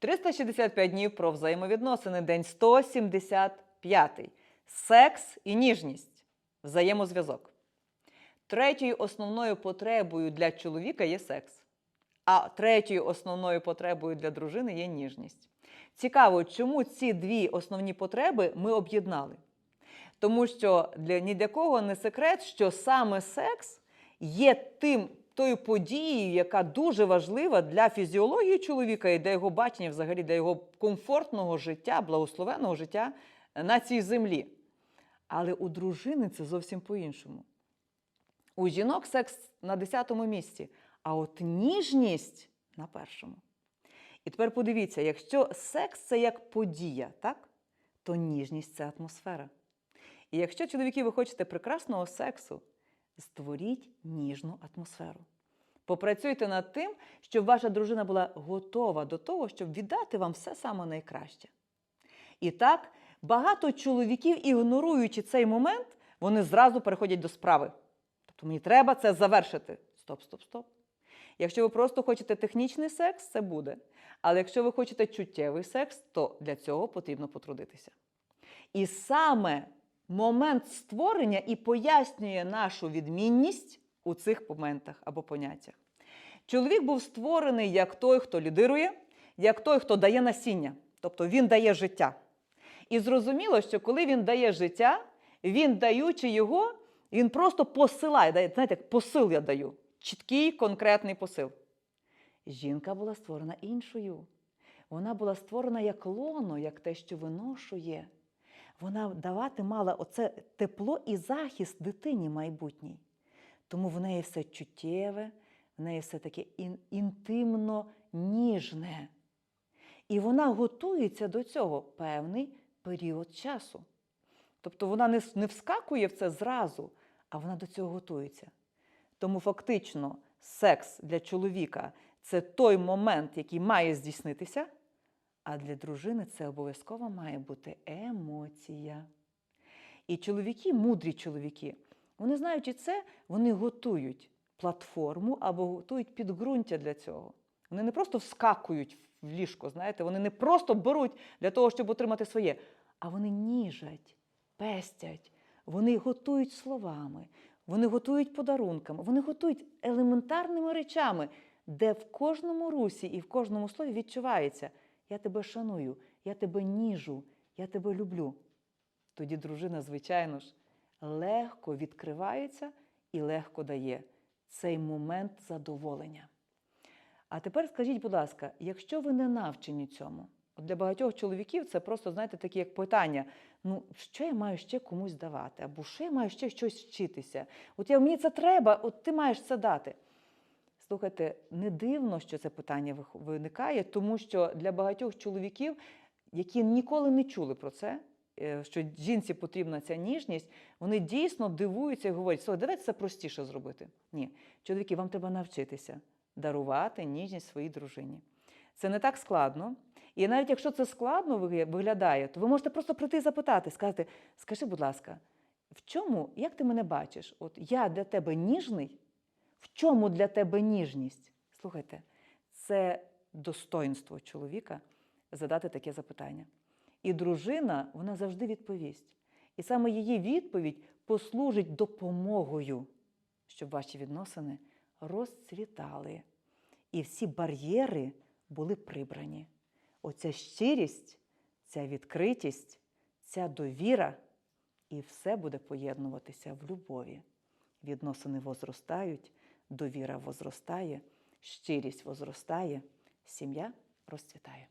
365 днів про взаємовідносини, день 175. Секс і ніжність. Взаємозв'язок. Третьою основною потребою для чоловіка є секс, а третьою основною потребою для дружини є ніжність. Цікаво, чому ці дві основні потреби ми об'єднали. Тому що для ні для кого не секрет, що саме секс є тим тою подією, яка дуже важлива для фізіології чоловіка і для його бачення, взагалі для його комфортного життя, благословенного життя на цій землі. Але у дружини це зовсім по-іншому. У жінок секс на 10-му місці, а от ніжність на першому. І тепер подивіться, якщо секс це як подія, так? то ніжність це атмосфера. І якщо, чоловіки, ви хочете прекрасного сексу, створіть ніжну атмосферу. Попрацюйте над тим, щоб ваша дружина була готова до того, щоб віддати вам все саме найкраще. І так, багато чоловіків, ігноруючи цей момент, вони зразу переходять до справи. Тобто мені треба це завершити. Стоп, стоп, стоп. Якщо ви просто хочете технічний секс, це буде. Але якщо ви хочете чуттєвий секс, то для цього потрібно потрудитися. І саме момент створення і пояснює нашу відмінність у цих моментах або поняттях. Чоловік був створений як той, хто лідирує, як той, хто дає насіння, тобто він дає життя. І зрозуміло, що коли він дає життя, він даючи його, він просто посилає. дає, Знаєте, як посил я даю. Чіткий конкретний посил. Жінка була створена іншою. Вона була створена як лоно, як те, що виношує. Вона давати мала оце тепло і захист дитині майбутній. Тому в неї все чуттєве, в неї все таке ін- інтимно ніжне. І вона готується до цього певний період часу. Тобто вона не вскакує в це зразу, а вона до цього готується. Тому фактично секс для чоловіка це той момент, який має здійснитися, а для дружини це обов'язково має бути емоція. І чоловіки, мудрі чоловіки, вони знаючи це, вони готують платформу або готують підґрунтя для цього. Вони не просто вскакують в ліжко, знаєте, вони не просто беруть для того, щоб отримати своє, а вони ніжать, пестять, вони готують словами, вони готують подарунками, вони готують елементарними речами, де в кожному русі і в кожному слові відчувається: я тебе шаную, я тебе ніжу, я тебе люблю. Тоді дружина, звичайно ж, легко відкривається і легко дає цей момент задоволення. А тепер скажіть, будь ласка, якщо ви не навчені цьому, от для багатьох чоловіків це просто, знаєте, такі як питання: ну, що я маю ще комусь давати, або що я маю ще щось вчитися? От я, мені це треба, от ти маєш це дати. Слухайте, не дивно, що це питання виникає, тому що для багатьох чоловіків, які ніколи не чули про це, е, що жінці потрібна ця ніжність, вони дійсно дивуються і говорять, слухай, давайте це простіше зробити. Ні, чоловіки, вам треба навчитися дарувати ніжність своїй дружині. Це не так складно. І навіть якщо це складно виглядає, то ви можете просто прийти і запитати, сказати: скажи, будь ласка, в чому, як ти мене бачиш? От я для тебе ніжний? В чому для тебе ніжність? Слухайте, це достоинство чоловіка задати таке запитання. І дружина вона завжди відповість. І саме її відповідь послужить допомогою, щоб ваші відносини розцвітали. І всі бар'єри були прибрані. Оця щирість, ця відкритість, ця довіра, і все буде поєднуватися в любові. Відносини возростають, довіра возростає, щирість возростає, сім'я розцвітає.